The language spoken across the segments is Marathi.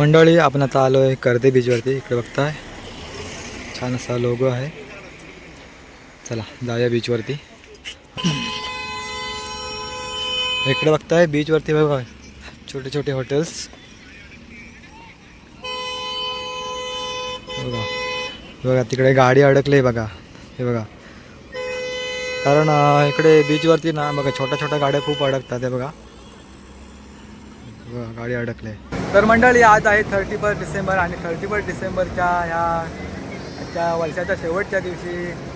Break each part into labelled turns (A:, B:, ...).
A: मंडळी आपण आता आलो आहे कर्दे बीचवरती इकडे बघताय. छान असा लोगो आहे. चला जाऊया बीचवरती इकडे बघताय बीचवरती बघा. छोटे छोटे हॉटेल्स बघा. बघा तिकडे गाडी अडकली बघा. हे बघा. कारण इकडे बीचवरती ना बघा छोट्या छोट्या गाड्या खूप अडकतात हे बघा. बघा, गाडी अडकले तर मंडळी आज आहे थर्टी फर्स्ट डिसेंबर आणि थर्टी फर्स्ट डिसेंबरच्या ह्या त्या वर्षाच्या शेवटच्या दिवशी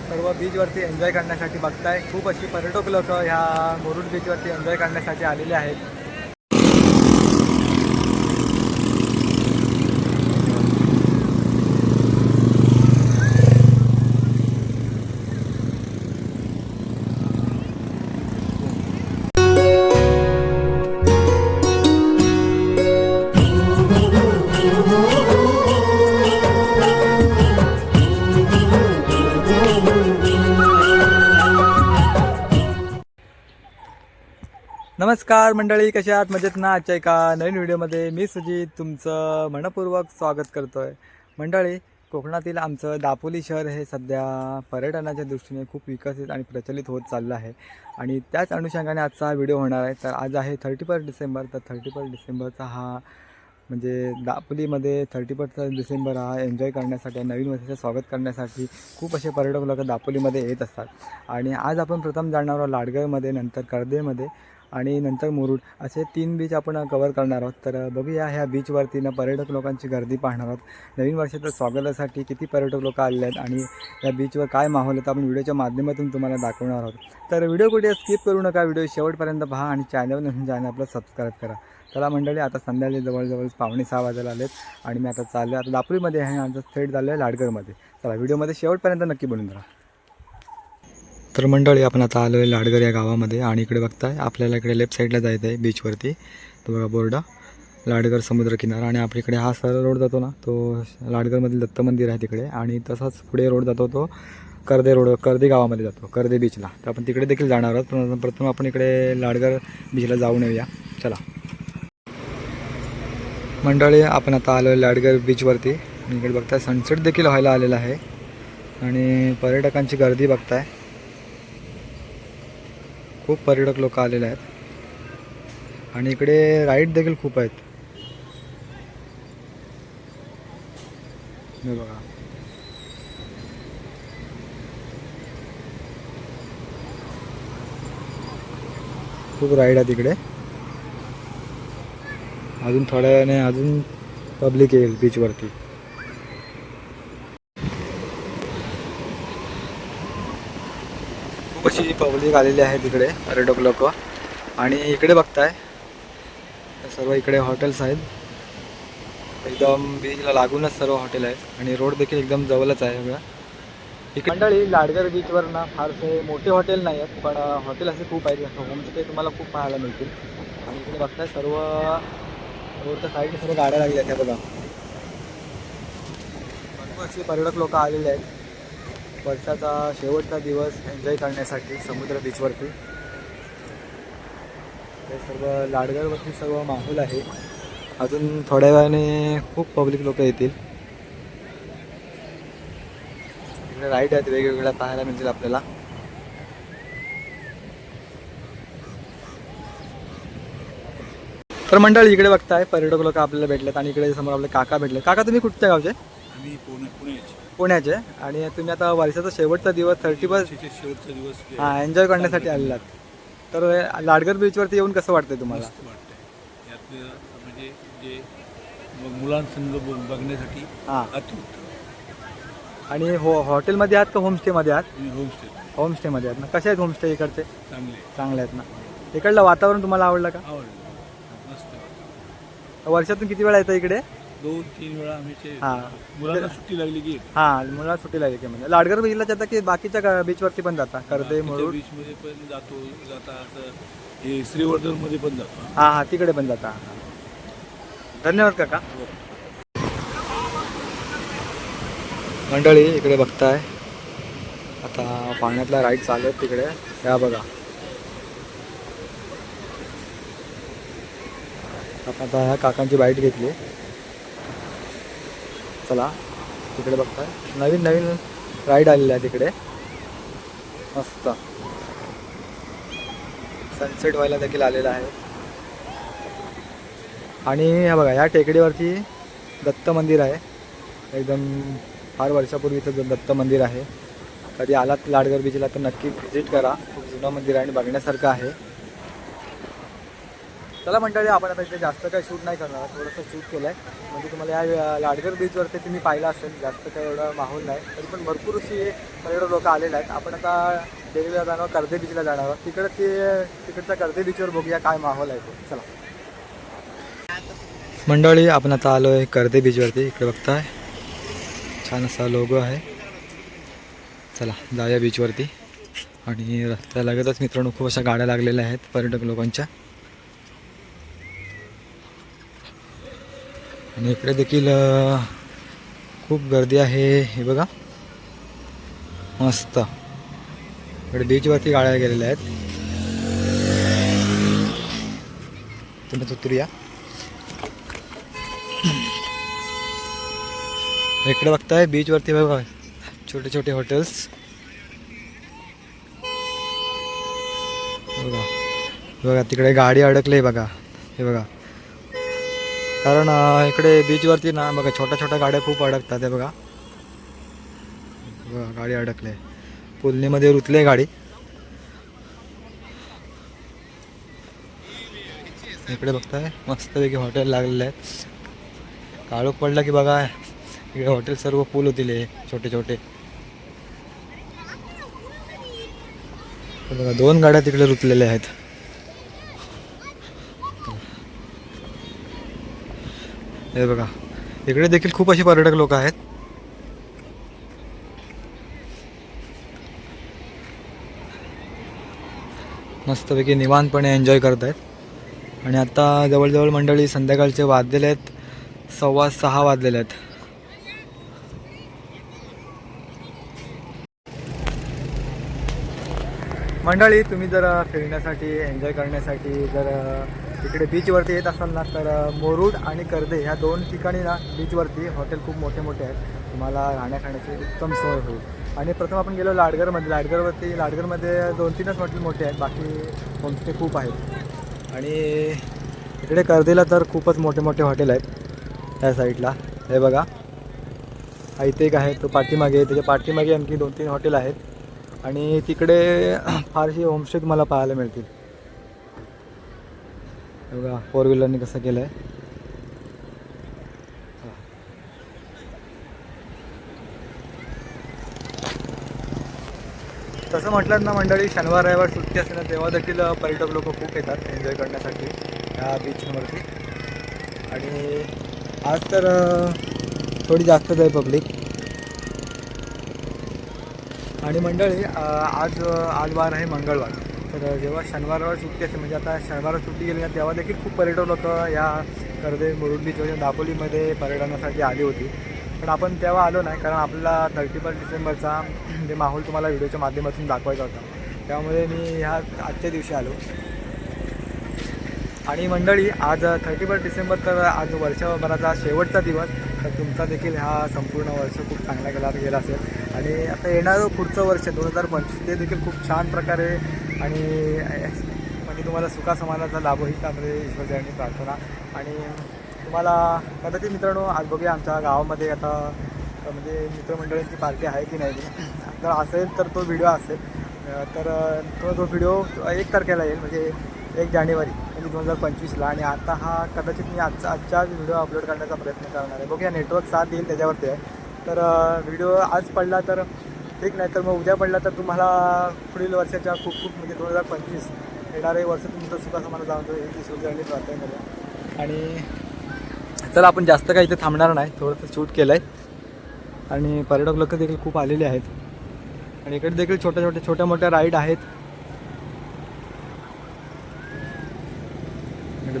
A: सर्व बीचवरती एन्जॉय करण्यासाठी बघताय. खूप अशी पर्यटक लोक ह्या मुरुड बीचवरती एन्जॉय करण्यासाठी आलेले आहेत. नमस्कार मंडळी कशा आहात? मजेत ना? आजच्या एका नवीन व्हिडिओमध्ये मी सुजित तुमचं मनपूर्वक स्वागत करतो आहे मंडळी कोकणातील आमचं दापोली शहर हे सध्या पर्यटनाच्या दृष्टीने खूप विकसित आणि प्रचलित होत चाललं आहे. आणि त्याच अनुषंगाने आजचा व्हिडिओ होणार आहे. तर आज आहे थर्टी फर्स्ट डिसेंबर. तर थर्टी फर्स्ट डिसेंबरचा हा म्हणजे दापोलीमध्ये थर्टी फर्स्ट डिसेंबर हा एन्जॉय करण्यासाठी नवीन वर्षाचं स्वागत करण्यासाठी खूप असे पर्यटक लोक दापोलीमध्ये येत असतात. आणि आज आपण प्रथम जाणार आहोत लाडगरमध्ये नंतर कर्देमध्ये. आणि नंतर मुरुड. असे तीन बीच आपण कवर करणार आहोत. तर बघूया ह्या बीचवरती ना पर्यटक लोकांची गर्दी पाहणार आहोत. नवीन वर्षाच्या स्वागतासाठी किती पर्यटक लोक आले आहेत आणि या बीचवर काय माहोल आहे तर आपण व्हिडिओच्या माध्यमातून तुम्हाला दाखवणार आहोत. तर व्हिडिओ कुठे स्किप करू नका. व्हिडिओ शेवटपर्यंत पहा आणि चॅनल नवीन चॅनल आपलं सबस्क्राईब करा. चला मंडळी आता संध्याकाळी जवळजवळ पावणे सहा वाजायला आलेत आणि मी आता चाललो आता दापोलीमध्ये आहे आता थेट झालं आहे लाडगरमध्ये चला व्हिडिओमध्ये शेवटपर्यंत नक्की बनून राहा तर मंडळी आपण आता आलो आहे लाडगर या गावामध्ये आणि इकडे बघताय आपल्याला इकडे लेफ्ट साईडला जायचं आहे बीचवरती तो बघा बोर्ड लाडगर समुद्र किनारा आणि आपल्या इकडे हा सरळ रोड जातो ना तो लाडगरमधील दत्त मंदिर आहे तिकडे आणि तसाच पुढे रोड जातो तो कर्दे रोड कर्दे गावामध्ये जातो कर्दे बीचला तर आपण तिकडे देखील जाणार आहोत पण प्रथम आपण इकडे लाडगर बीचला जाऊन येऊया. चला. मंडळी आपण आता आलो आहे लाडगर बीचवरती आणि इकडे बघताय सनसेट देखील व्हायला आलेला आहे. आणि पर्यटकांची गर्दी बघताय. खूप पर्यटक लोक आलेले आहेत. आणि इकडे राईड देखील खूप आहेत. हे बघा. खूप राईड आहे तिकडे अजून थोड्या वेळाने अजून पब्लिक येईल बीचवरती अशी पब्लिक आलेली आहे तिकडे पर्यटक लोक. आणि इकडे बघताय सर्व इकडे हॉटेल्स आहेत. एकदम बीचला लागूनच सर्व हॉटेल आहेत. आणि रोड देखील एकदम जवळच आहे बघा इकडे मंडळी लाडगर बीचवर ना फारसे मोठे हॉटेल नाही आहेत पण हॉटेल असे खूप आहेत. म्हणजे जसं होमस्टे तुम्हाला खूप पाहायला मिळतील. आणि इकडे बघताय सर्व रोडच्या साईडने सर्व गाड्या लागल्या आहेत बघा. असे पर्यटक लोक आलेले आहेत. वर्षाचा शेवटचा दिवस एन्जॉय करण्यासाठी समुद्र बीचवरती. हे सर्व लाडगडवरती सर्व माहोल आहे. अजून थोड्या वेळाने खूप पब्लिक लोक येतील. इकडे राईड आहेत वेगवेगळ्या पाहायला मिळतील आपल्याला. तर मंडळ इकडे बघताय पर्यटक लोक आपल्याला भेटलेत आणि इकडे समोर आपले काका भेटले काका तुम्ही कुठच्या गावचे?
B: आम्ही पुणे पुण्याचे.
A: पुण्याचे? आणि तुम्ही आता वर्षाचा शेवटचा दिवस थर्टी फर्स्ट
B: तिथे शेवटचा दिवस ते
A: हां एन्जॉय करण्यासाठी आलेलात. तर लाडगर बीचवरती येऊन कसं वाटतंय तुम्हाला?
B: मस्त वाटतंय. यातलं म्हणजे जे म- मुलांसंग ब- बघण्यासाठी
A: हां.
B: अतिउत्तम
A: आणि हो हॉटेलमध्ये आहात का होमस्टेमध्ये आहात?
B: तुम्ही होमस्टे
A: होमस्टेमध्ये आहात ना. कसे आहेत होमस्टे इकडचे?
B: चांगले.
A: चांगले आहेत ना. इकडलं वातावरण तुम्हाला आवडलं का?
B: आवडलं. मस्त.
A: वर्षातून किती वेळा येतं इकडे?
B: दोन तीन वेळा आम्ही ते
A: हां.
B: मुलांना सुट्टी लागली की येतो.
A: हां मुला सुट्टीला येते म्हणजे. लाडगर बीचला जाता की बाकीच्या गा- बीचवरती पण जाता? कर्दे
B: बाकीच्या
A: मुरुड?
B: बीचमध्ये पण जातो जाता असं. हे श्रीवर्धनमध्ये पण जातो.
A: हां हां तिकडे पण जाता. धन्यवाद काका. मंडळी इकडे बघताय. आता पाण्यातला राईड चालू आहेत तिकडे. त्या बघा. आपण आता ह्या काकांची बाईट घेतली. चला तिकडे बघताय नवीन नवीन राईड आलेला आहे तिकडे. मस्त. सनसेट व्हायला देखील आलेला आहे. आणि ह्या बघा या टेकडीवरती दत्त मंदिर आहे. एकदम फार वर्षापूर्वीचं दत्त मंदिर आहे. कधी आलात लाडगर बीचला तर नक्की व्हिजिट करा. खूप जुनं मंदिर आहे आणि बघण्यासारखं आहे. चला मंडळी आपण आता इथे जास्त काही शूट नाही करणार. थोडंसं शूट केलं आहे म्हणजे तुम्हाला या लाडगर बीचवरती तुम्ही पाहिलं असेल जास्त काही एवढं माहोल नाही. तरी पण भरपूर अशी पर्यटक लोक आलेले आहेत. आपण आता देवीला जाणार कर्दे बीचला जाणार. आहोत तिकडं ते तिकडच्या कर्दे बीचवर बघूया काय माहोल आहे तो. चला. मंडळी आपण आता आलो आहे कर्दे बीचवरती इकडे बघताय. छान असा लोगो आहे. चला जाऊया बीचवरती आणि रस्त्या लगेचच मित्रांनो खूप अशा गाड्या लागलेल्या आहेत पर्यटक लोकांच्या. आणि इकडे देखील खूप गर्दी आहे. हे बघा. मस्त. इकडे बीचवरती गाड्या गेलेल्या आहेत. तुम्ही उतरूया. इकडे बघताय बीचवरती बघा. छोटे छोटे हॉटेल्स बघा. हे बघा तिकडे गाडी अडकली बघा. हे बघा. कारण इकडे बीचवरती ना बघा छोट्या छोट्या गाड्या खूप अडकतात हे बघा. बघा गाडी अडकले. पुलनीमध्ये रुतले गाडी. इकडे बघताय मस्तपैकी हॉटेल लागलेले आहेत. काळोख पडला की बघा इकडे हॉटेल सर्व पूल होतील हे छोटे छोटे बघा दोन गाड्या तिकडे रुतलेल्या आहेत. हे बघा. इकडे देखील खूप असे पर्यटक लोक आहेत. मस्तपैकी निवांतपणे एन्जॉय करत आहेत आणि आता जवळजवळ मंडळी संध्याकाळचे वाजलेले आहेत. सव्वा सहा वाजलेले आहेत. मंडळी तुम्ही जर फिरण्यासाठी एन्जॉय करण्यासाठी जर इकडे बीचवरती येत असाल ना तर मोरूड आणि कर्दे ह्या दोन ठिकाणी ना बीचवरती हॉटेल खूप मोठे मोठे आहेत. तुम्हाला राहण्या खाण्याची उत्तम सोय होईल. आणि प्रथम आपण गेलो लाडगरमध्ये लाडगरवरती लाडगरमध्ये दोन तीनच हॉटेल मोठे आहेत. बाकी होमस्टे खूप आहेत. आणि इकडे कर्देला तर खूपच मोठे मोठे हॉटेल आहेत. त्या साईडला हे बघा. हा इथे एक आहे तो पाठीमागे. त्याच्या पाठीमागे आणखी दोन तीन हॉटेल आहेत. आणि तिकडे फारशी होमस्टे तुम्हाला पाहायला मिळतील. बघा फोर व्हीलरने कसं केलं आहे तसं म्हटलं ना मंडळी शनिवार रविवार सुट्टी असते ना तेव्हा देखील पर्यटक लोक खूप येतात एन्जॉय करण्यासाठी या बीचवरती आणि आज तर थोडी जास्तच आहे पब्लिक आणि मंडळी आज आज वार आहे मंगळवार. तर जेव्हा शनिवारवर सुट्टी असते म्हणजे आता शनिवार सुट्टी गेली ना तेव्हा देखील खूप पर्यटन होतं या कर्दे मुरुंडी किंवा दापोलीमध्ये पर्यटनासाठी आली होती. पण आपण तेव्हा आलो नाही कारण आपल्याला थर्टी फर्स्ट डिसेंबरचा जे माहोल तुम्हाला व्हिडिओच्या माध्यमातून दाखवायचा होता. त्यामुळे मी ह्या आजच्या दिवशी आलो. आणि मंडळी आज थर्टी फर्स्ट डिसेंबर तर आज वर्षभराचा शेवटचा दिवस. तर तुमचा देखील हा संपूर्ण वर्ष खूप चांगला गेला गेला असेल. आणि आता येणारं पुढचं वर्ष दोन हजार पंचवीस ते देखील खूप छान प्रकारे आणि म्हणजे तुम्हाला सुखासमानाचा लाभ होईल त्यामध्ये ईश्वरचरणी प्रार्थना. आणि तुम्हाला कदाचित मित्रांनो आज बघूया आमच्या गावामध्ये आता म्हणजे मित्रमंडळींची पार्टी आहे की नाही. जर असेल तर तो व्हिडिओ असेल. तर तो जो व्हिडिओ एक तारखेला येईल म्हणजे एक जानेवारी म्हणजे दोन हजार पंचवीसला. आणि आता हा कदाचित मी आजचा आजचाच व्हिडिओ अपलोड करण्याचा प्रयत्न करणार आहे. बघूया नेटवर्क साथ येईल त्याच्यावरती आहे. तर व्हिडिओ आज पडला तर ठीक नाही तर मग उद्या पडला तर तुम्हाला पुढील वर्षाच्या खूप खूप म्हणजे दोन हजार पंचवीस येणारे वर्ष तुमचं सुखासमाना जाऊन तो ही शिवजयंती प्रार्थना करूया. आणि चला आपण जास्त काही इथे थांबणार नाही. थोडंसं शूट केलं आहे आणि पर्यटक लोक देखील खूप आलेले आहेत. आणि इकडे देखील छोट्या छोट्या छोट्या मोठ्या राईड आहेत.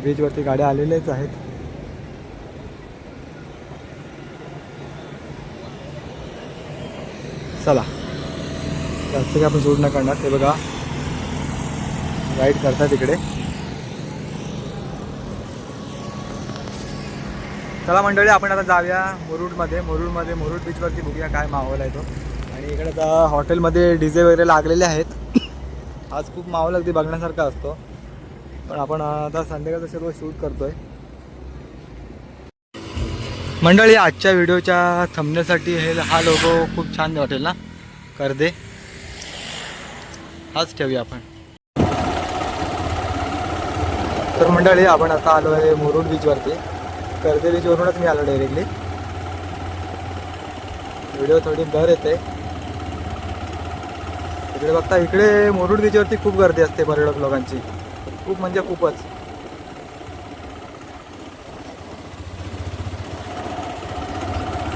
A: बीचवरती गाड्या आलेल्याच आहेत. चला. जास्त काही आपण शूट न. करणार ते बघा. राईड करतात तिकडे. चला मंडळी आपण आता जाऊया मुरुडमध्ये. मुरुडमध्ये मुरुड बीचवरती बघूया काय माहोल आहे तो. आणि इकडे आता हॉटेलमध्ये डीजे वगैरे लागलेले आहेत. आज खूप माहोल अगदी बघण्यासारखा असतो. पण आपण आता संध्याकाळचा सर्व शूट करतोय. मंडळी आजच्या व्हिडिओच्या थंबण्यासाठी हे हा लोगो खूप छान वाटेल ना? करदे हाच ठेवूया आपण. तर मंडळी आपण आता आलो आहे मुरुड बीचवरती कर्दे बीचवरूनच मी आलो डायरेक्टली व्हिडिओ थोडी ब्लर येते. इकडे बघता इकडे मुरुड बीचवरती खूप गर्दी असते पर्यटक लोकांची. खूप म्हणजे खूपच.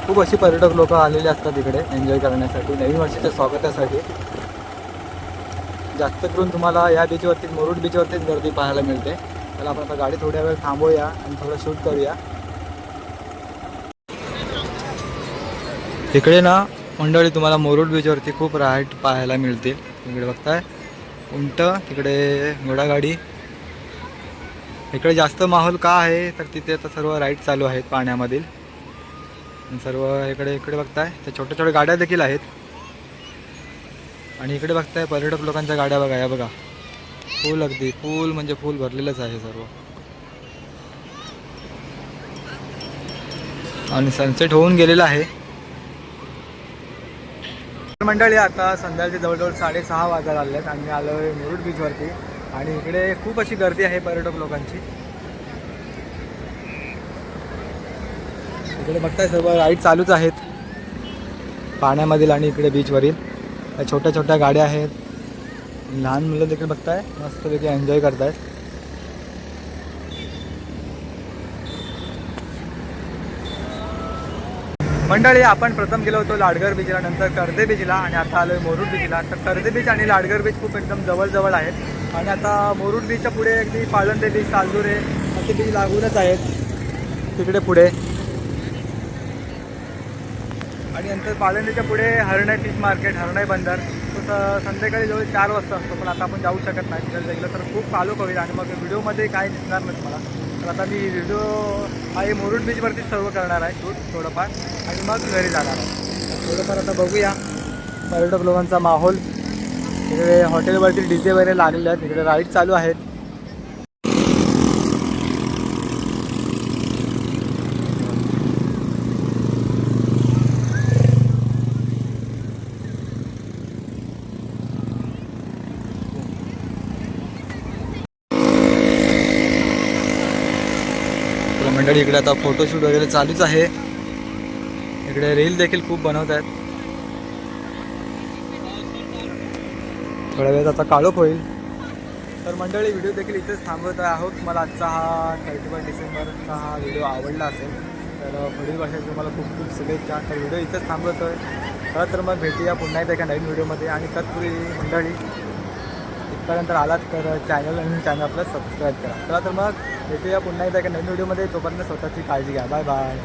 A: खूप अशी पर्यटक लोक आलेले असतात इकडे एन्जॉय करण्यासाठी नवीन वर्षाच्या स्वागतासाठी. जास्त करून तुम्हाला या बीचवरती मुरुड बीचवरतीच गर्दी पाहायला मिळते. तर आपण आता गाडी थोड्या वेळ थांबवूया आणि थोडं शूट करूया. इकडे ना मंडळी तुम्हाला मुरुड बीचवरती खूप राईट पाहायला मिळतील. इकडे बघताय उंट तिकडे घोडागाडी. इकडे जास्त माहोल का आहे तर तिथे आता सर्व राईड चालू आहेत पाण्यामधील सर्व इकडे इकडे बघताय. त्या छोट्या छोट्या गाड्या देखील आहेत. आणि इकडे बघताय पर्यटक लोकांच्या गाड्या बघा या बघा. फुल अगदी फुल म्हणजे फुल भरलेलंच आहे सर्व. आणि सनसेट होऊन गेलेला आहे. मंडळी आता संध्याकाळचे जवळजवळ साडेसहा वाजायला आले आहेत आम्ही आलो आहे मुरुड बीचवरती आणि इकडे खूप अशी गर्दी आहे पर्यटक लोकांची. इकडे बघताय सर्व राईड चालूच आहेत. पाण्यामधील आणि इकडे बीचवरील छोट्या छोट्या गाड्या आहेत. लहान मुलं देखील बघताय मस्तपैकी एन्जॉय करतायत. मंडळी आपण प्रथम गेलो होतो लाडगर बीचला नंतर कर्दे बीचला आणि आता आलो आहे मुरुड बीचला तर कर्दे बीच आणि लाडगर बीच खूप एकदम जवळजवळ आहेत. आणि आता मुरुड बीचच्या पुढे अगदी पाळंदे बीच तालदुरे असे बीच लागूनच आहेत. तिकडे पुढे. आणि नंतर पाळंदीच्या पुढे हरणाई फिश मार्केट हरणाई बंदर. तो स- संध्याकाळी जवळ चार वाजता असतो पण आता आपण जाऊ शकत नाही. तिकडे गेलं तर खूप कालोख होईल आणि मग व्हिडिओमध्ये काय दिसणार नाही मला तर आता मी व्हिडिओ हा हे मुरुड बीचवरती सर्व करणार आहे. शूट थोडंफार. आणि मग घरी जाणार आहे. थोडंफार आता बघूया. पर्यटक लोकांचा माहोल. इकडे हॉटेलवरती डी जे वगैरे लागलेले आहेत. इकडे राईड चालू आहेत तर मंडळी इकडे आता फोटोशूट वगैरे चालूच आहे. इकडे रील देखील खूप बनवत आहेत. थोड्या वेळात आता काळोख होईल. तर मंडळी व्हिडिओ देखील इथेच थांबवत आहोत. मला आजचा हा थर्टी वन डिसेंबरचा हा व्हिडिओ आवडला असेल तर पुढील वर्षात तुम्हाला खूप खूप शुभेच्छा. तर व्हिडिओ इथेच थांबवतो आहे खरं तर मग भेटूया पुन्हा एकदा एका नवीन व्हिडिओमध्ये आणि तत्पूर्वी मंडळी इथपर्यंत आलात तर चॅनल आणि चॅनल आपलं सबस्क्राईब करा. चला तर मग भेटूया पुन्हा एकदा एका नवीन व्हिडिओमध्ये. तोपर्यंत स्वतःची काळजी घ्या. Bye bye.